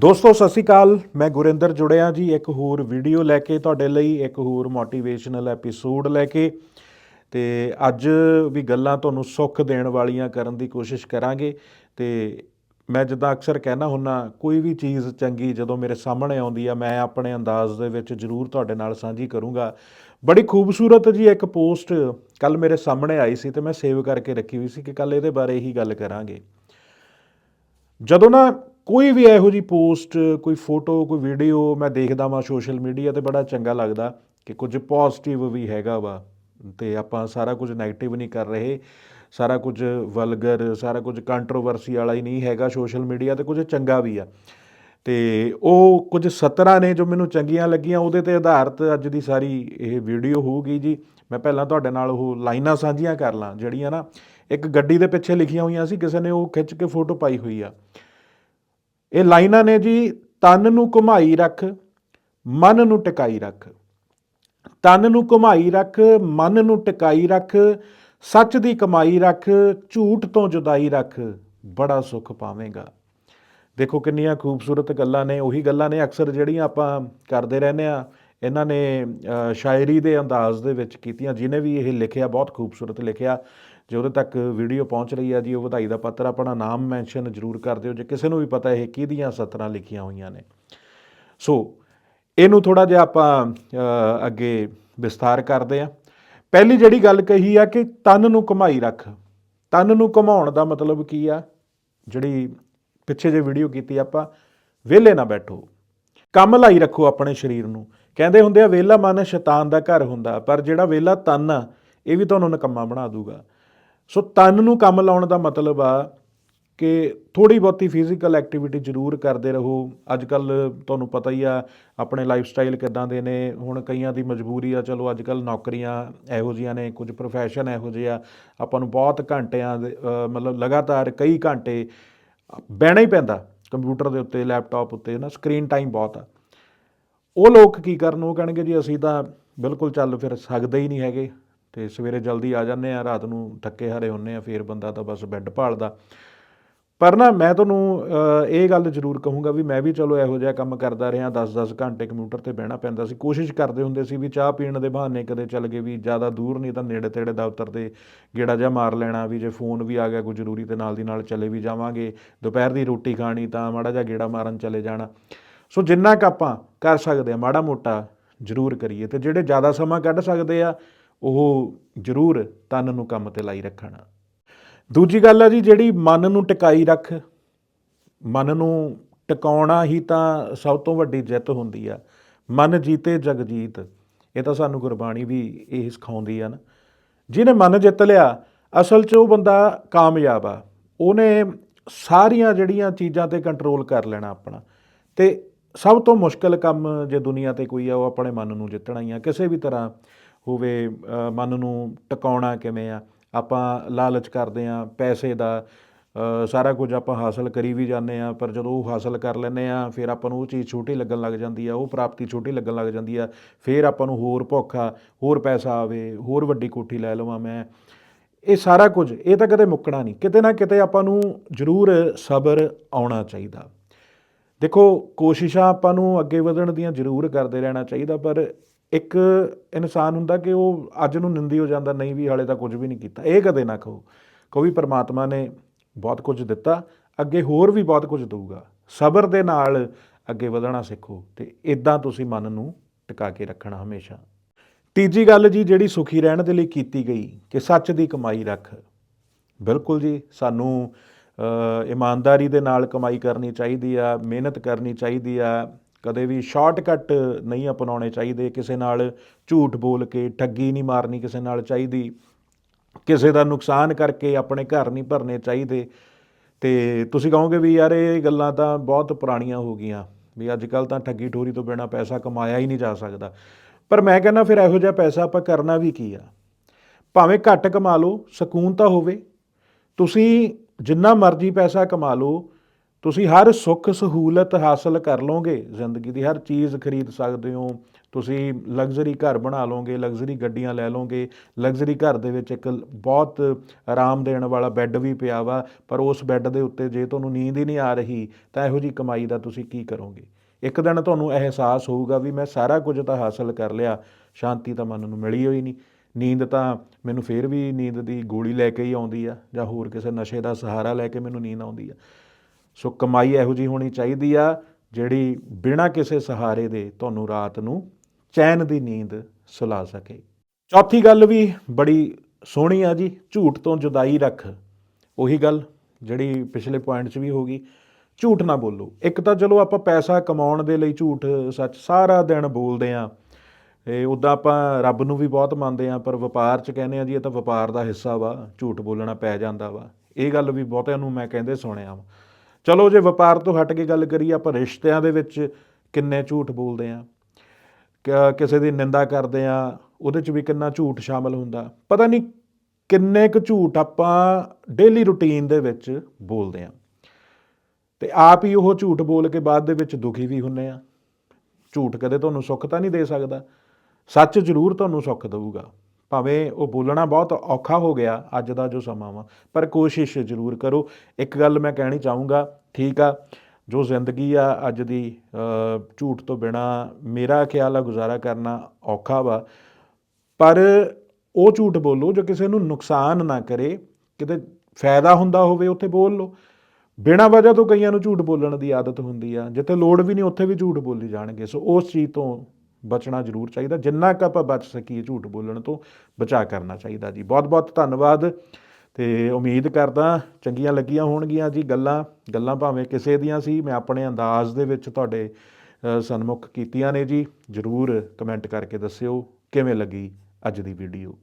ਦੋਸਤੋ, ਸਤਿ ਸ਼੍ਰੀ ਅਕਾਲ। ਮੈਂ ਗੁਰਿੰਦਰ ਜੁੜਿਆ ਜੀ, ਇੱਕ ਹੋਰ ਵੀਡੀਓ ਲੈ ਕੇ ਤੁਹਾਡੇ ਲਈ, ਇੱਕ ਹੋਰ ਮੋਟੀਵੇਸ਼ਨਲ ਐਪੀਸੋਡ ਲੈ ਕੇ। ਤੇ ਅੱਜ ਵੀ ਗੱਲਾਂ ਤੁਹਾਨੂੰ ਸੁੱਖ ਦੇਣ ਵਾਲੀਆਂ ਕਰਨ ਦੀ ਕੋਸ਼ਿਸ਼ ਕਰਾਂਗੇ। ਤੇ ਮੈਂ ਜਿੱਦਾਂ ਅਕਸਰ ਕਹਿਣਾ ਹੁੰਨਾ, ਕੋਈ ਵੀ ਚੀਜ਼ ਚੰਗੀ ਜਦੋਂ ਮੇਰੇ ਸਾਹਮਣੇ ਆਉਂਦੀ ਆ, ਮੈਂ ਆਪਣੇ ਅੰਦਾਜ਼ ਦੇ ਵਿੱਚ ਜ਼ਰੂਰ ਤੁਹਾਡੇ ਨਾਲ ਸਾਂਝੀ ਕਰੂੰਗਾ। ਬੜੀ ਖੂਬਸੂਰਤ ਜੀ ਇੱਕ ਪੋਸਟ ਕੱਲ ਮੇਰੇ ਸਾਹਮਣੇ ਆਈ ਸੀ ਤੇ ਮੈਂ ਸੇਵ ਕਰਕੇ ਰੱਖੀ ਹੋਈ ਸੀ ਕਿ ਕੱਲ ਇਹਦੇ ਬਾਰੇ ਹੀ ਗੱਲ ਕਰਾਂਗੇ। ਜਦੋਂ ਨਾ ਕੋਈ ਵੀ ਇਹੋ ਜੀ ਪੋਸਟ, ਕੋਈ ਫੋਟੋ, ਕੋਈ ਵੀਡੀਓ ਮੈਂ ਦੇਖਦਾ ਵਾਂ ਸੋਸ਼ਲ ਮੀਡੀਆ ਤੇ ਬੜਾ ਚੰਗਾ ਲੱਗਦਾ ਕਿ ਕੁਝ ਪੋਜ਼ਿਟਿਵ ਵੀ ਹੈਗਾ ਵਾ ਤੇ ਆਪਾਂ ਸਾਰਾ ਕੁਝ 네ਗੇਟਿਵ ਨਹੀਂ ਕਰ ਰਹੇ। ਸਾਰਾ ਕੁਝ ਵਲਗਰ ਸਾਰਾ ਕੁਝ ਕੰਟਰੋਵਰਸੀ ਵਾਲਾ ਹੀ ਨਹੀਂ ਹੈਗਾ ਸੋਸ਼ਲ ਮੀਡੀਆ ਤੇ ਕੁਝ ਚੰਗਾ ਵੀ ਆ। ਤੇ ਉਹ ਕੁਝ ਸਤਰਾਂ ਨੇ ਜੋ ਮੈਨੂੰ ਚੰਗੀਆਂ ਲੱਗੀਆਂ, ਉਹਦੇ ਤੇ ਆਧਾਰਿਤ ਅੱਜ ਦੀ ਸਾਰੀ ਇਹ ਵੀਡੀਓ ਹੋਊਗੀ ਜੀ। ਮੈਂ ਪਹਿਲਾਂ ਤੁਹਾਡੇ ਨਾਲ ਉਹ ਲਾਈਨਾਂ ਸਾਂਝੀਆਂ ਕਰ ਲਾਂ, ਜਿਹੜੀਆਂ ਨਾ ਇੱਕ ਗੱਡੀ ਦੇ ਪਿੱਛੇ ਲਿਖੀਆਂ ਹੋਈਆਂ ਸੀ, ਕਿਸੇ ਨੇ ਉਹ ਖਿੱਚ ਕੇ ਫੋਟੋ ਪਾਈ ਹੋਈ ਆ। ਇਹ ਲਾਈਨਾਂ ਨੇ ਜੀ, ਤਨ ਨੂੰ ਘੁਮਾਈ ਰੱਖ, ਮਨ ਨੂੰ ਟਿਕਾਈ ਰੱਖ। ਤਨ ਨੂੰ ਘੁਮਾਈ ਰੱਖ, ਮਨ ਨੂੰ ਟਿਕਾਈ ਰੱਖ, ਸੱਚ ਦੀ ਕਮਾਈ ਰੱਖ, ਝੂਠ ਤੋਂ ਜੁਦਾਈ ਰੱਖ, ਬੜਾ ਸੁੱਖ ਪਾਵੇਂਗਾ। ਦੇਖੋ ਕਿੰਨੀਆਂ ਖੂਬਸੂਰਤ ਗੱਲਾਂ ਨੇ, ਉਹੀ ਗੱਲਾਂ ਨੇ ਅਕਸਰ ਜਿਹੜੀਆਂ ਆਪਾਂ ਕਰਦੇ ਰਹਿੰਦੇ ਆ ਇਹਨਾਂ ਨੇ ਸ਼ਾਇਰੀ ਦੇ ਅੰਦਾਜ਼ ਦੇ ਵਿੱਚ ਕੀਤੀਆਂ ਜਿਨੇ ਵੀ ਇਹ ਲਿਖਿਆ, ਬਹੁਤ ਖੂਬਸੂਰਤ ਲਿਖਿਆ। ਜੇ ਉਹਦੇ ਤੱਕ ਵੀਡੀਓ ਪਹੁੰਚ ਰਹੀ ਹੈ ਜੀ, ਉਹ ਵਧਾਈ ਦਾ ਪੱਤਰ ਆਪਣਾ ਨਾਮ ਮੈਂਸ਼ਨ ਜ਼ਰੂਰ ਕਰ ਦਿਓ। ਜੇ ਕਿਸੇ ਨੂੰ ਵੀ ਪਤਾ ਇਹ ਕਿਹਦੀਆਂ ਸਤਰਾਂ ਲਿਖੀਆਂ ਹੋਈਆਂ ਨੇ। ਸੋ, ਇਹਨੂੰ ਥੋੜਾ ਜਿਹਾ ਆਪਾਂ ਅੱਗੇ ਵਿਸਥਾਰ ਕਰਦੇ ਆ ਪਹਿਲੀ ਜਿਹੜੀ ਗੱਲ ਕਹੀ ਆ ਕਿ ਤਨ ਨੂੰ ਘੁਮਾਈ ਰੱਖ। ਤਨ ਨੂੰ ਘੁਮਾਉਣ ਦਾ ਮਤਲਬ ਕੀ ਆ? ਜਿਹੜੀ ਪਿੱਛੇ ਜੇ ਵੀਡੀਓ ਕੀਤੀ ਆਪਾਂ, ਵਿਹਲੇ ਨਾ ਬੈਠੋ। ਕੰਮ ਲਾਈ ਰੱਖੋ ਆਪਣੇ ਸਰੀਰ ਨੂੰ। ਕਹਿੰਦੇ ਹੁੰਦੇ ਆ, ਵਿਹਲਾ ਮਨ ਸ਼ੈਤਾਨ ਦਾ ਘਰ ਹੁੰਦਾ, ਪਰ ਜਿਹੜਾ ਵਿਹਲਾ ਤਨ ਆ, ਇਹ ਵੀ ਤੁਹਾਨੂੰ ਨਕੰਮਾ ਬਣਾ ਦੂਗਾ। ਸੋ ਤਨ ਨੂੰ ਕੰਮ ਲਾਉਣ ਦਾ ਮਤਲਬ ਆ ਕਿ ਥੋੜੀ ਬਹੁਤੀ ਫਿਜ਼ੀਕਲ ਐਕਟੀਵਿਟੀ ਜ਼ਰੂਰ ਕਰਦੇ ਰਹੋ। ਅੱਜ ਕੱਲ ਤੁਹਾਨੂੰ ਪਤਾ ਹੀ ਆ, ਆਪਣੇ ਲਾਈਫ ਸਟਾਈਲ ਕਿਦਾਂ ਦੇ ਨੇ। ਹੁਣ ਕਈਆਂ ਦੀ ਮਜਬੂਰੀ ਆ, ਚਲੋ ਅੱਜ ਕੱਲ ਨੌਕਰੀਆਂ ਇਹੋ ਜੀਆਂ ਨੇ, ਕੁਝ ਪ੍ਰੋਫੈਸ਼ਨ ਇਹੋ ਜਿਹੇ ਆ। ਆਪਾਂ ਨੂੰ ਬਹੁਤ ਘੰਟਿਆਂ ਦੇ ਮਤਲਬ ਲਗਾਤਾਰ ਕਈ ਘੰਟੇ ਬਹਿਣਾ ਹੀ ਪੈਂਦਾ ਕੰਪਿਊਟਰ ਦੇ ਉੱਤੇ ਲੈਪਟਾਪ ਉੱਤੇ ਨਾ ਸਕਰੀਨ ਟਾਈਮ ਬਹੁਤ ਆ। ਉਹ ਲੋਕ ਕੀ ਕਰਨ? ਉਹ ਕਹਿਣਗੇ ਜੀ, ਅਸੀਂ ਤਾਂ ਬਿਲਕੁਲ ਚੱਲ ਫਿਰ ਸਕਦੇ ਹੀ ਨਹੀਂ ਹੈਗੇ। ਤੇ ਸਵੇਰੇ ਜਲਦੀ ਆ ਜਾਂਦੇ ਆ, ਰਾਤ ਨੂੰ ਥੱਕੇ ਹਾਰੇ ਹੁੰਨੇ ਆ, ਫੇਰ ਬੰਦਾ ਤਾਂ ਬਸ ਬੈੱਡ ਭਾਲਦਾ। ਪਰ ਨਾ ਮੈਂ ਤੁਹਾਨੂੰ ਇਹ ਗੱਲ ਜ਼ਰੂਰ ਕਹੂੰਗਾ ਵੀ ਮੈਂ ਵੀ ਚਲੋ ਇਹੋ ਜਿਹਾ ਕੰਮ ਕਰਦਾ ਰਿਹਾ 10-10 ਘੰਟੇ ਕੰਪਿਊਟਰ ਤੇ ਬਹਿਣਾ ਪੈਂਦਾ ਸੀ। ਕੋਸ਼ਿਸ਼ ਕਰਦੇ ਹੁੰਦੇ ਸੀ ਵੀ ਚਾਹ ਪੀਣ ਦੇ ਬਹਾਨੇ ਕਦੇ ਚੱਲ ਗਏ ਵੀ ਜ਼ਿਆਦਾ ਦੂਰ ਨਹੀਂ ਤਾਂ ਨੇੜੇ ਤੇੜੇ ਦਫ਼ਤਰ ਤੇ ਗੇੜਾ ਜਿਹਾ ਮਾਰ ਲੈਣਾ ਵੀ ਜੇ ਫੋਨ ਵੀ ਆ ਗਿਆ ਕੋਈ ਜ਼ਰੂਰੀ ਤੇ ਨਾਲ ਦੀ ਨਾਲ ਚਲੇ ਵੀ ਜਾਵਾਂਗੇ। ਦੁਪਹਿਰ ਦੀ ਰੋਟੀ ਖਾਣੀ ਤਾਂ ਮਾੜਾ ਜਿਹਾ ਗੇੜਾ ਮਾਰਨ ਚਲੇ ਜਾਣਾ। ਸੋ ਜਿੰਨਾ ਕੁ ਆਪਾਂ ਕਰ ਸਕਦੇ ਆ, ਮਾੜਾ ਮੋਟਾ ਜ਼ਰੂਰ ਕਰੀਏ ਤੇ ਜਿਹੜੇ ਜ਼ਿਆਦਾ ਸਮਾਂ ਕੱਢ ਸਕਦੇ ਆ ਉਹ ਜ਼ਰੂਰ ਤਨ ਨੂੰ ਕੰਮ ਤੇ ਲਾਈ ਰੱਖਣ। ਦੂਜੀ ਗੱਲ ਆ ਜੀ, ਜਿਹੜੀ ਮਨ ਨੂੰ ਟਿਕਾਈ ਰੱਖ, ਮਨ ਨੂੰ ਟਿਕਾਉਣਾ ਹੀ ਤਾਂ ਸਭ ਤੋਂ ਵੱਡੀ ਜਿੱਤ ਹੁੰਦੀ ਆ। ਮਨ ਜੀਤੇ ਜਗ ਜੀਤ, ਇਹ ਤਾਂ ਸਾਨੂੰ ਗੁਰਬਾਣੀ ਵੀ ਇਹ ਸਿਖਾਉਂਦੀ ਆ ਨਾ। ਜਿਹਨੇ ਮਨ ਜਿੱਤ ਲਿਆ, ਅਸਲ 'ਚ ਉਹ ਬੰਦਾ ਕਾਮਯਾਬ ਆ। ਉਹਨੇ ਸਾਰੀਆਂ ਜਿਹੜੀਆਂ ਚੀਜ਼ਾਂ ਤੇ ਕੰਟਰੋਲ ਕਰ ਲੈਣਾ ਆਪਣਾ। ਤੇ ਸਭ ਤੋਂ ਮੁਸ਼ਕਲ ਕੰਮ ਜੇ ਦੁਨੀਆ ਤੇ ਕੋਈ ਆ, ਉਹ ਆਪਣੇ ਮਨ ਨੂੰ ਜਿੱਤਣਾ ਹੀ ਆ। ਕਿਸੇ ਵੀ ਤਰ੍ਹਾਂ ਹੋਵੇ ਮਨ ਨੂੰ ਟਿਕਾਉਣਾ ਕਿਵੇਂ ਆ, ਆਪਾਂ ਲਾਲਚ ਕਰਦੇ ਆ ਪੈਸੇ ਦਾ ਸਾਰਾ ਕੁਝ ਆਪਾਂ ਹਾਸਲ ਕਰੀ ਵੀ ਜਾਂਦੇ ਆ ਪਰ ਜਦੋਂ ਉਹ ਹਾਸਲ ਕਰ ਲੈਂਦੇ ਆ ਫਿਰ ਆਪਾਂ ਨੂੰ ਉਹ ਚੀਜ਼ ਛੋਟੀ ਲੱਗਣ ਲੱਗ ਜਾਂਦੀ ਆ, ਉਹ ਪ੍ਰਾਪਤੀ ਛੋਟੀ ਲੱਗਣ ਲੱਗ ਜਾਂਦੀ ਆ, ਫਿਰ ਆਪਾਂ ਨੂੰ ਹੋਰ ਭੁੱਖਾ, ਹੋਰ ਪੈਸਾ ਆਵੇ, ਹੋਰ ਵੱਡੀ ਕੋਠੀ ਲੈ ਲਵਾਂ ਮੈਂ। ਇਹ ਸਾਰਾ ਕੁਝ, ਇਹ ਤਾਂ ਕਦੇ ਮੁੱਕਣਾ ਨਹੀਂ, ਕਿਤੇ ਨਾ ਕਿਤੇ ਆਪਾਂ ਨੂੰ ਜ਼ਰੂਰ ਸਬਰ ਆਉਣਾ ਚਾਹੀਦਾ। ਦੇਖੋ, ਕੋਸ਼ਿਸ਼ਾਂ ਆਪਾਂ ਨੂੰ ਅੱਗੇ ਵਧਣ ਦੀਆਂ ਜ਼ਰੂਰ ਕਰਦੇ ਰਹਿਣਾ ਚਾਹੀਦਾ, ਪਰ ਇੱਕ ਇਨਸਾਨ ਹੁੰਦਾ ਕਿ ਉਹ ਅੱਜ ਨੂੰ ਨਿੰਦੀ ਹੋ ਜਾਂਦਾ, ਨਹੀਂ ਵੀ ਹਾਲੇ ਤਾਂ ਕੁਝ ਵੀ ਨਹੀਂ ਕੀਤਾ। ਇਹ ਕਦੇ ਨਾ ਕਹੋ। ਕਹੋ ਵੀ ਪਰਮਾਤਮਾ ਨੇ ਬਹੁਤ ਕੁਝ ਦਿੱਤਾ, ਅੱਗੇ ਹੋਰ ਵੀ ਬਹੁਤ ਕੁਝ ਦਊਗਾ। ਸਬਰ ਦੇ ਨਾਲ ਅੱਗੇ ਵਧਣਾ ਸਿੱਖੋ ਤੇ ਇਦਾਂ ਤੁਸੀਂ ਮਨ ਨੂੰ ਟਿਕਾ ਕੇ ਰੱਖਣਾ ਹਮੇਸ਼ਾ। ਤੀਜੀ ਗੱਲ ਜੀ, ਜਿਹੜੀ ਸੁਖੀ ਰਹਿਣ ਦੇ ਲਈ ਕੀਤੀ ਗਈ ਕਿ ਸੱਚ ਦੀ ਕਮਾਈ ਰੱਖ। ਬਿਲਕੁਲ ਜੀ, ਸਾਨੂੰ ਇਮਾਨਦਾਰੀ ਦੇ ਨਾਲ ਕਮਾਈ ਕਰਨੀ ਚਾਹੀਦੀ ਆ, ਮਿਹਨਤ ਕਰਨੀ ਚਾਹੀਦੀ ਆ ਕਦੇ ਵੀ ਸ਼ਾਰਟਕਟ ਨਹੀਂ ਅਪਣਾਉਣੇ ਚਾਹੀਦੇ, ਕਿਸੇ ਨਾਲ ਝੂਠ ਬੋਲ ਕੇ ਠੱਗੀ ਨਹੀਂ ਮਾਰਨੀ ਕਿਸੇ ਨਾਲ ਚਾਹੀਦੀ, ਕਿਸੇ ਦਾ ਨੁਕਸਾਨ ਕਰਕੇ ਆਪਣੇ ਘਰ ਨਹੀਂ ਭਰਨੇ ਚਾਹੀਦੇ। ਤੇ ਤੁਸੀਂ ਕਹੋਗੇ ਵੀ ਯਾਰ ਇਹ ਗੱਲਾਂ ਤਾਂ ਬਹੁਤ ਪੁਰਾਣੀਆਂ ਹੋ ਗਈਆਂ, ਵੀ ਅੱਜ ਕੱਲ ਤਾਂ ਠੱਗੀ ਠੋਰੀ ਤੋਂ ਬਿਨਾ ਪੈਸਾ ਕਮਾਇਆ ਹੀ ਨਹੀਂ ਜਾ ਸਕਦਾ। ਪਰ ਮੈਂ ਕਹਿੰਦਾ ਫਿਰ ਇਹੋ ਜਿਹਾ ਪੈਸਾ ਆਪਾਂ ਕਰਨਾ ਵੀ ਕੀ ਆ? ਭਾਵੇਂ ਘੱਟ ਕਮਾ ਲਓ, ਸਕੂਨ ਤਾਂ ਹੋਵੇ। ਤੁਸੀਂ ਜਿੰਨਾ ਮਰਜ਼ੀ ਪੈਸਾ ਕਮਾ ਲਓ ਤੁਸੀਂ ਹਰ ਸੁੱਖ ਸਹੂਲਤ ਹਾਸਲ ਕਰ ਲਓਗੇ, ਜ਼ਿੰਦਗੀ ਦੀ ਹਰ ਚੀਜ਼ ਖਰੀਦ ਸਕਦੇ ਹੋ। ਤੁਸੀਂ ਲਗਜ਼ਰੀ ਘਰ ਬਣਾ ਲਓਗੇ, ਲਗਜ਼ਰੀ ਗੱਡੀਆਂ ਲੈ ਲਓਗੇ, ਲਗਜ਼ਰੀ ਘਰ ਦੇ ਵਿੱਚ ਇੱਕ ਬਹੁਤ ਆਰਾਮ ਦੇਣ ਵਾਲਾ ਬੈੱਡ ਵੀ ਪਿਆ ਵਾ, ਪਰ ਉਸ ਬੈੱਡ ਦੇ ਉੱਤੇ ਜੇ ਤੁਹਾਨੂੰ ਨੀਂਦ ਹੀ ਨਹੀਂ ਆ ਰਹੀ, ਤਾਂ ਇਹੋ ਜੀ ਕਮਾਈ ਦਾ ਤੁਸੀਂ ਕੀ ਕਰੋਗੇ? ਇੱਕ ਦਿਨ ਤੁਹਾਨੂੰ ਅਹਿਸਾਸ ਹੋਊਗਾ ਵੀ ਮੈਂ ਸਾਰਾ ਕੁਝ ਤਾਂ ਹਾਸਲ ਕਰ ਲਿਆ, ਸ਼ਾਂਤੀ ਤਾਂ ਮਨ ਨੂੰ ਮਿਲੀ ਹੋਈ ਨਹੀਂ। ਨੀਂਦ ਤਾਂ ਮੈਨੂੰ ਫੇਰ ਵੀ ਨੀਂਦ ਦੀ ਗੋਲੀ ਲੈ ਕੇ ਹੀ ਆਉਂਦੀ ਆ, ਜਾਂ ਹੋਰ ਕਿਸੇ ਨਸ਼ੇ ਦਾ ਸਹਾਰਾ ਲੈ ਕੇ ਮੈਨੂੰ ਨੀਂਦ ਆਉਂਦੀ ਆ। ਸੋ ਕਮਾਈ ਇਹੋ ਜੀ ਹੋਣੀ ਚਾਹੀਦੀ ਆ, ਜਿਹੜੀ ਬਿਨਾਂ ਕਿਸੇ ਸਹਾਰੇ ਦੇ ਤੁਹਾਨੂੰ ਰਾਤ ਨੂੰ ਚੈਨ ਦੀ ਨੀਂਦ ਸੁਲਾ ਸਕੇ। ਚੌਥੀ ਗੱਲ ਵੀ ਬੜੀ ਸੋਹਣੀ ਆ ਜੀ, ਝੂਠ ਤੋਂ ਜੁਦਾਈ ਰੱਖ। ਉਹੀ ਗੱਲ ਜਿਹੜੀ ਪਿਛਲੇ ਪੁਆਇੰਟ 'ਚ ਵੀ ਹੋ ਗਈ, ਝੂਠ ਨਾ ਬੋਲੋ। ਇੱਕ ਤਾਂ ਚਲੋ ਆਪਾਂ ਪੈਸਾ ਕਮਾਉਣ ਦੇ ਲਈ ਝੂਠ ਸੱਚ ਸਾਰਾ ਦਿਨ ਬੋਲਦੇ ਆ। ਇਹ ਉਦਾਂ ਆਪਾਂ ਰੱਬ ਨੂੰ ਵੀ ਬਹੁਤ ਮੰਨਦੇ ਆ, ਪਰ ਵਪਾਰ 'ਚ ਕਹਿੰਦੇ ਆ ਜੀ, ਇਹ ਤਾਂ ਵਪਾਰ ਦਾ ਹਿੱਸਾ ਵਾ, ਝੂਠ ਬੋਲਣਾ ਪੈ ਜਾਂਦਾ ਵਾ। ਇਹ ਗੱਲ ਵੀ ਬਹੁਤਿਆਂ ਨੂੰ ਮੈਂ ਕਹਿੰਦੇ ਸੁਣਿਆ ਵਾ। ਚਲੋ ਜੇ ਵਪਾਰ ਤੋਂ ਹਟ ਕੇ ਗੱਲ ਕਰੀਏ, ਆਪਾਂ ਰਿਸ਼ਤਿਆਂ ਦੇ ਵਿੱਚ ਕਿੰਨੇ ਝੂਠ ਬੋਲਦੇ ਆ, ਕ- ਕਿਸੇ ਦੀ ਨਿੰਦਾ ਕਰਦੇ ਆ, ਉਹਦੇ 'ਚ ਵੀ ਕਿੰਨਾ ਝੂਠ ਸ਼ਾਮਲ ਹੁੰਦਾ। ਪਤਾ ਨਹੀਂ ਕਿੰਨੇ ਕੁ ਝੂਠ ਆਪਾਂ ਡੇਲੀ ਰੁਟੀਨ ਦੇ ਵਿੱਚ ਬੋਲਦੇ ਆ। ਤੇ ਆਪ ਹੀ ਉਹ ਝੂਠ ਬੋਲ ਕੇ ਬਾਅਦ ਦੇ ਵਿੱਚ ਦੁਖੀ ਵੀ ਹੁੰਨੇ ਆ। ਝੂਠ ਕਦੇ ਤੁਹਾਨੂੰ ਸੁੱਖ ਤਾਂ ਨਹੀਂ ਦੇ ਸਕਦਾ। ਸੱਚ ਜ਼ਰੂਰ ਤੁਹਾਨੂੰ ਸੁੱਖ ਦੇਊਗਾ। ਭਾਵੇਂ ਉਹ ਬੋਲਣਾ ਬਹੁਤ ਔਖਾ ਹੋ ਗਿਆ ਅੱਜ ਦਾ ਜੋ ਸਮਾਂ ਵਾ, ਪਰ ਕੋਸ਼ਿਸ਼ ਜ਼ਰੂਰ ਕਰੋ। ਇੱਕ ਗੱਲ ਮੈਂ ਕਹਿਣੀ ਚਾਹੂੰਗਾ, ਠੀਕ ਆ, ਜੋ ਜ਼ਿੰਦਗੀ ਆ ਅੱਜ ਦੀ ਝੂਠ ਤੋਂ ਬਿਨਾ ਮੇਰਾ ਖਿਆਲ ਆ, ਗੁਜ਼ਾਰਾ ਕਰਨਾ ਔਖਾ ਵਾ, ਪਰ ਉਹ ਝੂਠ ਬੋਲੋ ਜੋ ਕਿਸੇ ਨੂੰ ਨੁਕਸਾਨ ਨਾ ਕਰੇ, ਕਿਤੇ ਫਾਇਦਾ ਹੁੰਦਾ ਹੋਵੇ ਉੱਥੇ ਬੋਲ ਲਓ। ਬਿਨਾਂ ਵਜ੍ਹਾ ਤੋਂ ਕਈਆਂ ਨੂੰ ਝੂਠ ਬੋਲਣ ਦੀ ਆਦਤ ਹੁੰਦੀ ਆ, ਜਿੱਥੇ ਲੋੜ ਵੀ ਨਹੀਂ ਉੱਥੇ ਵੀ ਝੂਠ ਬੋਲੀ ਜਾਣਗੇ। ਸੋ ਉਸ ਚੀਜ਼ ਤੋਂ ਬਚਣਾ ਜ਼ਰੂਰ ਚਾਹੀਦਾ। ਜਿੰਨਾ ਕੁ ਆਪਾਂ ਬਚ ਸਕੀਏ ਝੂਠ ਬੋਲਣ ਤੋਂ ਬਚਾ ਕਰਨਾ ਚਾਹੀਦਾ ਜੀ। ਬਹੁਤ ਬਹੁਤ ਧੰਨਵਾਦ ਤੇ ਉਮੀਦ ਕਰਦਾ ਚੰਗੀਆਂ ਲੱਗੀਆਂ ਹੋਣਗੀਆਂ ਜੀ ਗੱਲਾਂ। ਗੱਲਾਂ ਭਾਵੇਂ ਕਿਸੇ ਦੀਆਂ ਸੀ ਮੈਂ ਆਪਣੇ ਅੰਦਾਜ਼ ਦੇ ਵਿੱਚ ਤੁਹਾਡੇ ਅ, ਸਨਮੁਖ ਕੀਤੀਆਂ ਨੇ ਜੀ। ਜਰੂਰ ਕਮੈਂਟ ਕਰਕੇ ਦੱਸਿਓ ਕਿਵੇਂ ਲੱਗੀ ਅੱਜ ਦੀ ਵੀਡੀਓ।